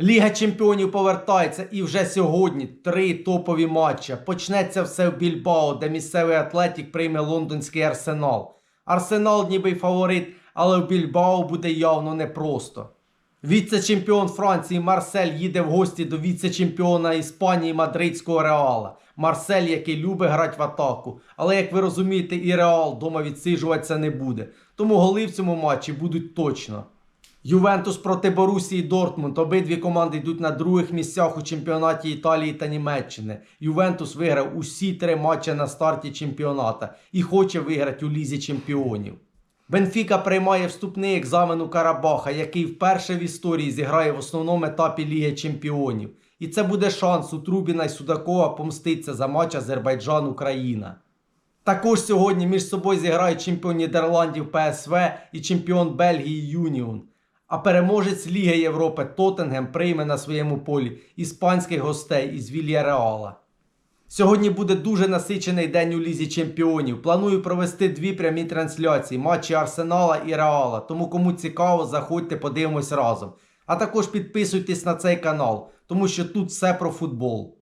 Ліга чемпіонів повертається і вже сьогодні три топові матчі. Почнеться все в Більбао, де місцевий Атлетік прийме лондонський арсенал. Арсенал ніби фаворит, але в Більбао буде явно непросто. Віце-чемпіон Франції Марсель їде в гості до віце-чемпіона Іспанії Мадридського Реала. Марсель, який любить грати в атаку. Але як ви розумієте, і Реал дома відсиджуватися не буде. Тому голи в цьому матчі будуть точно. Ювентус проти Борусії Дортмунд. Обидві команди йдуть на других місцях у чемпіонаті Італії та Німеччини. Ювентус виграв усі три матчі на старті чемпіоната і хоче виграти у лізі чемпіонів. Бенфіка приймає вступний екзамен у Карабаха, який вперше в історії зіграє в основному етапі Ліги Чемпіонів. І це буде шанс у Трубіна й Судакова помститися за матч Азербайджан-Україна. Також сьогодні між собою зіграють чемпіон Нідерландів ПСВ і чемпіон Бельгії Юніон. А переможець Ліги Європи Тоттенгем прийме на своєму полі іспанських гостей із Вільяреала. Сьогодні буде дуже насичений день у Лізі Чемпіонів. Планую провести дві прямі трансляції матчі Арсенала і Реала. Тому кому цікаво, заходьте, подивимось разом. А також підписуйтесь на цей канал, тому що тут все про футбол.